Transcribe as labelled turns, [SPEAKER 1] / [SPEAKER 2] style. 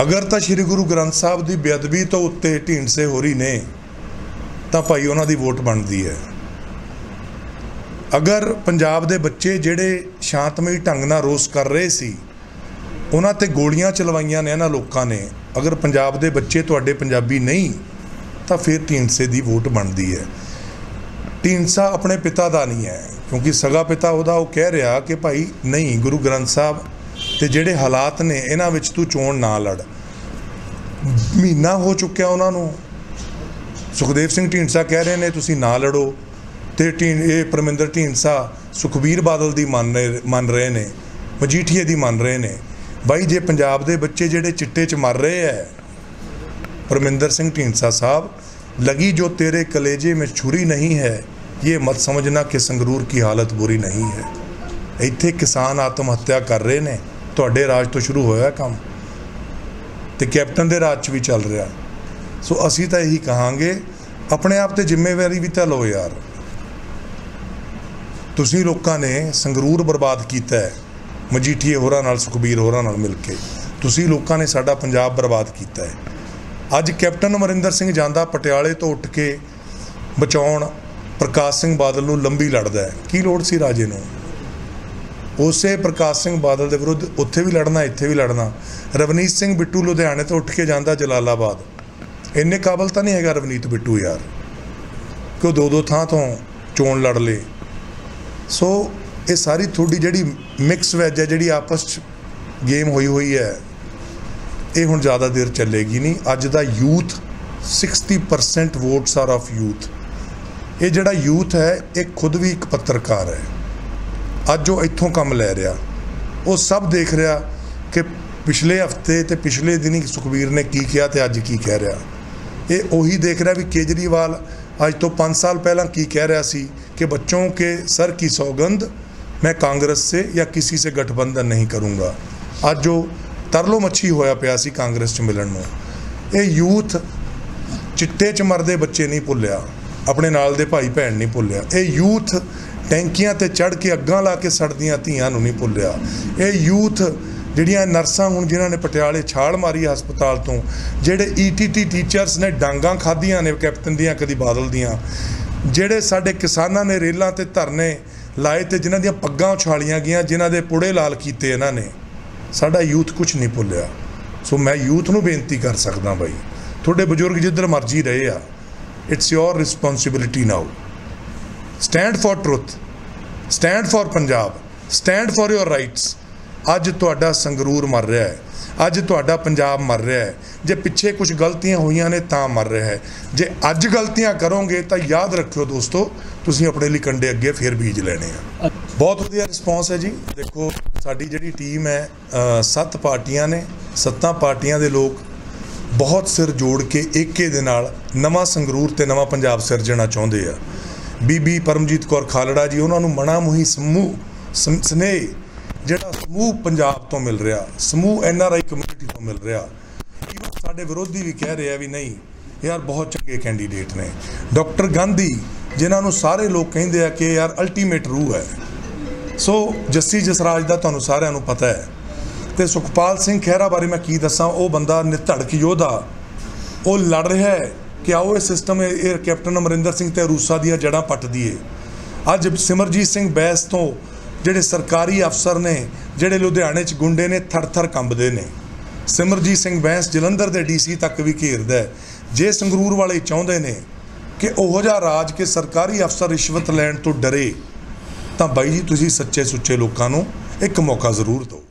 [SPEAKER 1] ਅਗਰ ਤਾਂ ਸ੍ਰੀ ਗੁਰੂ ਗ੍ਰੰਥ ਸਾਹਿਬ ਦੀ ਬੇਅਦਬੀ ਤੋਂ ਉੱਤੇ ਢੀਂਡਸੇ ਹੋ ਰਹੀ ਨੇ, ਤਾਂ ਭਾਈ ਉਹਨਾਂ ਦੀ ਵੋਟ ਬਣਦੀ ਹੈ। ਅਗਰ ਪੰਜਾਬ ਦੇ ਬੱਚੇ ਜਿਹੜੇ ਸ਼ਾਂਤਮਈ ਢੰਗ ਨਾਲ ਰੋਸ ਕਰ ਰਹੇ ਸੀ, ਉਹਨਾਂ ਤੇ ਗੋਲੀਆਂ ਚਲਵਾਈਆਂ ਨੇ ਇਹਨਾਂ ਲੋਕਾਂ ਨੇ, ਅਗਰ ਪੰਜਾਬ ਦੇ ਬੱਚੇ ਤੁਹਾਡੇ ਪੰਜਾਬੀ ਨਹੀਂ, ਤਾਂ ਫਿਰ ਢੀਂਡਸੇ ਦੀ ਵੋਟ ਬਣਦੀ ਹੈ। ਢੀਂਡਸਾ ਆਪਣੇ ਪਿਤਾ ਦਾ ਨਹੀਂ ਹੈ, ਕਿਉਂਕਿ ਸਗਾ ਪਿਤਾ ਉਹਦਾ ਉਹ ਕਹਿ ਰਿਹਾ ਕਿ ਭਾਈ ਨਹੀਂ, ਗੁਰੂ ਗ੍ਰੰਥ ਸਾਹਿਬ ਤੇ ਜਿਹੜੇ ਹਾਲਾਤ ਨੇ, ਇਹਨਾਂ ਵਿੱਚ ਤੂੰ ਚੋਣ ਨਾ ਲੜ। ਮਹੀਨਾ ਹੋ ਚੁੱਕਿਆ ਉਹਨਾਂ ਨੂੰ। ਸੁਖਦੇਵ ਸਿੰਘ ਢੀਂਡਸਾ ਕਹਿ ਰਹੇ ਨੇ, ਤੁਸੀਂ ਨਾ ਲੜੋ। ਤੇ ਢੀਂ, ਇਹ ਪਰਮਿੰਦਰ ਢੀਂਡਸਾ ਸੁਖਬੀਰ ਬਾਦਲ ਦੀ ਮੰਨ ਰਹੇ ਮੰਨ ਰਹੇ ਨੇ, ਮਜੀਠੀਏ ਦੀ ਮੰਨ ਰਹੇ ਨੇ। ਬਾਈ, ਜੇ ਪੰਜਾਬ ਦੇ ਬੱਚੇ ਜਿਹੜੇ ਚਿੱਟੇ 'ਚ ਮਰ ਰਹੇ ਐ, ਪਰਮਿੰਦਰ ਸਿੰਘ ਢੀਂਡਸਾ ਸਾਹਿਬ, ਲਗੀ ਜੋ ਤੇਰੇ ਕਲੇਜੇ ਵਿੱਚ ਛੁਰੀ ਨਹੀਂ ਹੈ, ਇਹ ਮਤ ਸਮਝਣਾ ਕਿ ਸੰਗਰੂਰ ਕੀ ਹਾਲਤ ਬੁਰੀ ਨਹੀਂ ਹੈ। ਇੱਥੇ ਕਿਸਾਨ ਆਤਮ ਹੱਤਿਆ ਕਰ ਰਹੇ ਨੇ। ਤੁਹਾਡੇ ਰਾਜ ਤੋਂ ਸ਼ੁਰੂ ਹੋਇਆ ਕੰਮ ਤੇ ਕੈਪਟਨ ਦੇ ਰਾਜ 'ਚ ਵੀ ਚੱਲ ਰਿਹਾ। ਸੋ ਅਸੀਂ ਤਾਂ ਇਹੀ ਕਹਾਂਗੇ, ਆਪਣੇ ਆਪ ਤੇ ਜ਼ਿੰਮੇਵਾਰੀ ਵੀ ਤਾਂ ਲਓ ਯਾਰ। ਤੁਸੀਂ ਲੋਕਾਂ ਨੇ ਸੰਗਰੂਰ ਬਰਬਾਦ ਕੀਤਾ ਹੈ ਮਜੀਠੀਏ ਹੋਰਾਂ ਨਾਲ, ਸੁਖਬੀਰ ਹੋਰਾਂ ਨਾਲ ਮਿਲ ਕੇ। ਤੁਸੀਂ ਲੋਕਾਂ ਨੇ ਸਾਡਾ ਪੰਜਾਬ ਬਰਬਾਦ ਕੀਤਾ ਹੈ। ਅੱਜ ਕੈਪਟਨ ਅਮਰਿੰਦਰ ਸਿੰਘ ਜਾਂਦਾ ਪਟਿਆਲੇ ਤੋਂ ਉੱਠ ਕੇ ਬਚਾਉਣ, ਪ੍ਰਕਾਸ਼ ਸਿੰਘ ਬਾਦਲ ਨੂੰ ਲੰਬੀ ਲੜਦਾ ਹੈ। ਕੀ ਲੋੜ ਸੀ ਰਾਜੇ ਨੂੰ? ਉਸੇ ਪ੍ਰਕਾਸ਼ ਸਿੰਘ ਬਾਦਲ ਦੇ ਵਿਰੁੱਧ ਉੱਥੇ ਵੀ ਲੜਨਾ, ਇੱਥੇ ਵੀ ਲੜਨਾ। ਰਵਨੀਤ ਸਿੰਘ ਬਿੱਟੂ ਲੁਧਿਆਣੇ ਤੋਂ ਉੱਠ ਕੇ ਜਾਂਦਾ ਜਲਾਲਾਬਾਦ। ਇੰਨੇ ਕਾਬਲ ਤਾਂ ਨਹੀਂ ਹੈਗਾ ਰਵਨੀਤ ਬਿੱਟੂ ਯਾਰ। ਕਿ ਉਹ ਦੋ ਦੋ ਥਾਂ ਤੋਂ ਚੋਣ ਲੜ ਲੇ। ਸੋ ਇਹ ਸਾਰੀ ਤੁਹਾਡੀ ਜਿਹੜੀ ਮਿਕਸ ਵੈਜ ਹੈ, ਜਿਹੜੀ ਆਪਸ 'ਚ ਗੇਮ ਹੋਈ ਹੋਈ ਹੈ, ਇਹ ਹੁਣ ਜ਼ਿਆਦਾ ਦੇਰ ਚੱਲੇਗੀ ਨਹੀਂ। ਅੱਜ ਦਾ youth 60% votes are of youth ਇਹ ਜਿਹੜਾ ਯੂਥ ਹੈ, ਇਹ ਖੁਦ ਵੀ ਇੱਕ ਪੱਤਰਕਾਰ ਹੈ। ਅੱਜ ਉਹ ਇੱਥੋਂ ਕੰਮ ਲੈ ਰਿਹਾ। ਉਹ ਸਭ ਦੇਖ ਰਿਹਾ ਕਿ ਪਿਛਲੇ ਹਫ਼ਤੇ ਤੇ ਪਿਛਲੇ ਦਿਨੀ ਸੁਖਬੀਰ ਨੇ ਕੀ ਕਿਹਾ ਤੇ ਅੱਜ ਕੀ ਕਹਿ ਰਿਹਾ। ਇਹ ਉਹੀ ਦੇਖ ਰਿਹਾ ਵੀ ਕੇਜਰੀਵਾਲ ਅੱਜ ਤੋਂ 5 ਸਾਲ ਪਹਿਲਾਂ ਕੀ ਕਹਿ ਰਿਹਾ ਸੀ ਕਿ ਬੱਚੋਂ ਕੇ ਸਰ ਕੀ ਸੌਗੰਧ, ਮੈਂ ਕਾਂਗਰਸ ਸੇ ਜਾਂ ਕਿਸੇ ਸੇ ਗਠਬੰਧਨ ਨਹੀਂ ਕਰੂੰਗਾ। ਅੱਜ ਉਹ ਤਰਲੋ ਮੱਛੀ ਹੋਇਆ ਪਿਆ ਸੀ ਕਾਂਗਰਸ 'ਚ ਮਿਲਣ ਨੂੰ। ਇਹ ਯੂਥ ਚਿੱਟੇ 'ਚ ਮਰਦੇ ਬੱਚੇ ਨਹੀਂ ਭੁੱਲਿਆ। ਆਪਣੇ ਨਾਲ ਦੇ ਭਾਈ ਭੈਣ ਨਹੀਂ ਭੁੱਲਿਆ। ਇਹ ਯੂਥ ਟੈਂਕੀਆਂ ਤੇ ਚੜ ਕੇ ਅੱਗਾਂ ਲਾ ਕੇ ਸੜਦੀਆਂ ਧੀਆਂ ਨੂੰ ਨਹੀਂ ਭੁੱਲਿਆ। ਇਹ ਯੂਥ ਜਿਹੜੀਆਂ ਨਰਸਾਂ ਹੁਣ ਜਿਨ੍ਹਾਂ ਨੇ ਪਟਿਆਲੇ ਛਾਲ ਮਾਰੀ ਹਸਪਤਾਲ ਤੋਂ, ਜਿਹੜੇ ਈਟੀਟੀ ਟੀਚਰਸ ਨੇ ਡਾਂਗਾਂ ਖਾਧੀਆਂ ਨੇ ਕੈਪਟਨ ਦੀਆਂ, ਕਦੀ ਬਾਦਲ ਦੀਆਂ, ਜਿਹੜੇ ਸਾਡੇ ਕਿਸਾਨਾਂ ਨੇ ਰੇਲਾਂ ਤੇ ਧਰਨੇ ਲਾਏ ਤੇ ਜਿਨ੍ਹਾਂ ਦੀਆਂ ਪੱਗਾਂ ਉਛਾਲੀਆਂ ਗਈਆਂ, ਜਿਨ੍ਹਾਂ ਦੇ ਪੁੜੇ ਲਾਲ ਕੀਤੇ ਇਹਨਾਂ ਨੇ, ਸਾਡਾ ਯੂਥ ਕੁਝ ਨਹੀਂ ਭੁੱਲਿਆ। ਸੋ ਮੈਂ ਯੂਥ ਨੂੰ ਬੇਨਤੀ ਕਰ ਸਕਦਾ ਬਾਈ, ਤੁਹਾਡੇ ਬਜ਼ੁਰਗ ਜਿੱਧਰ ਮਰਜ਼ੀ ਰਹੇ ਆ it's your responsibility now. Stand for truth. Stand for Punjab stand for your rights ਅੱਜ ਤੁਹਾਡਾ ਸੰਗਰੂਰ ਮਰ ਰਿਹਾ ਹੈ। ਅੱਜ ਤੁਹਾਡਾ ਪੰਜਾਬ ਮਰ ਰਿਹਾ ਹੈ। ਜੇ ਪਿੱਛੇ ਕੁਝ ਗਲਤੀਆਂ ਹੋਈਆਂ ਨੇ ਤਾਂ ਮਰ ਰਿਹਾ ਹੈ। ਜੇ ਅੱਜ ਗਲਤੀਆਂ ਕਰੋਗੇ ਤਾਂ ਯਾਦ ਰੱਖਿਓ ਦੋਸਤੋ, ਤੁਸੀਂ ਆਪਣੇ ਲਈ ਕੰਡੇ ਅੱਗੇ ਫੇਰ ਬੀਜ ਲੈਣੇ ਆ। ਬਹੁਤ ਵਧੀਆ ਰਿਸਪੌਂਸ ਹੈ ਜੀ। ਦੇਖੋ, ਸਾਡੀ ਜਿਹੜੀ ਟੀਮ ਹੈ ਸੱਤ ਪਾਰਟੀਆਂ ਨੇ, ਸੱਤਾਂ ਪਾਰਟੀਆਂ ਦੇ ਲੋਕ ਬਹੁਤ ਸਿਰ ਜੋੜ ਕੇ ਏਕੇ ਦੇ ਨਾਲ ਨਵਾਂ ਸੰਗਰੂਰ ਤੇ ਨਵਾਂ ਪੰਜਾਬ ਸਿਰਜਣਾ ਚਾਹੁੰਦੇ ਆ। ਬੀਬੀ ਪਰਮਜੀਤ ਕੌਰ ਖਾਲੜਾ ਜੀ, ਉਹਨਾਂ ਨੂੰ ਮਣਾ ਮੁਹੀ ਸਮੂਹ, ਸਮ- ਸਨੇਹ ਜਿਹੜਾ ਸਮੂਹ ਪੰਜਾਬ ਤੋਂ ਮਿਲ ਰਿਹਾ, ਸਮੂਹ ਐਨ ਆਰ ਆਈ ਕਮਿਊਨਿਟੀ ਤੋਂ ਮਿਲ ਰਿਹਾ ਈਵਨ ਸਾਡੇ ਵਿਰੋਧੀ ਵੀ ਕਹਿ ਰਹੇ ਆ ਵੀ ਨਹੀਂ, ਯਾਰ ਬਹੁਤ ਚੰਗੇ ਕੈਂਡੀਡੇਟ ਨੇ। ਡਾਕਟਰ ਗਾਂਧੀ, ਜਿਨ੍ਹਾਂ ਨੂੰ ਸਾਰੇ ਲੋਕ ਕਹਿੰਦੇ ਆ ਕਿ ਯਾਰ ਅਲਟੀਮੇਟ ਰੂਹ ਹੈ। ਸੋ ਜੱਸੀ ਜਸਰਾਜ ਦਾ ਤੁਹਾਨੂੰ ਸਾਰਿਆਂ ਨੂੰ ਪਤਾ ਹੈ ਤੇ ਸੁਖਪਾਲ ਸਿੰਘ ਖਹਿਰਾ ਬਾਰੇ ਮੈਂ ਕੀ ਦੱਸਾਂ? ਉਹ ਬੰਦਾ ਨਿਧੜਕ ਯੋਧਾ। ਉਹ ਲੜ ਰਿਹਾ ਹੈ ਕਿ ਆਓ ਇਹ ਸਿਸਟਮ ਇਹ ਕੈਪਟਨ ਅਮਰਿੰਦਰ ਸਿੰਘ ਤੇ ਰੂਸਾ ਦੀਆਂ ਜੜ੍ਹਾਂ ਪੱਟ ਦਈਏ। ਅੱਜ ਸਿਮਰਜੀਤ ਸਿੰਘ ਬੈਸ ਤੋਂ ਜਿਹੜੇ ਸਰਕਾਰੀ ਅਫਸਰ ਨੇ, ਜਿਹੜੇ ਲੁਧਿਆਣੇ 'ਚ ਗੁੰਡੇ ਨੇ ਥਰ-ਥਰ ਕੰਬਦੇ ਨੇ। ਸਿਮਰਜੀਤ ਸਿੰਘ ਬੈਂਸ ਜਲੰਧਰ ਦੇ ਡੀਸੀ ਤੱਕ ਵੀ ਘੇਰਦਾ ਜੇ ਸੰਗਰੂਰ ਵਾਲੇ ਚਾਹੁੰਦੇ ਨੇ ਕਿ ਉਹੋ ਜਿਹਾ ਰਾਜ ਕੇ ਸਰਕਾਰੀ ਅਫਸਰ ਰਿਸ਼ਵਤ ਲੈਣ ਤੋਂ ਡਰੇ, ਤਾਂ ਬਾਈ ਜੀ ਤੁਸੀਂ ਸੱਚੇ ਸੁੱਚੇ ਲੋਕਾਂ ਨੂੰ ਇੱਕ ਮੌਕਾ ਜ਼ਰੂਰ ਦਿਓ।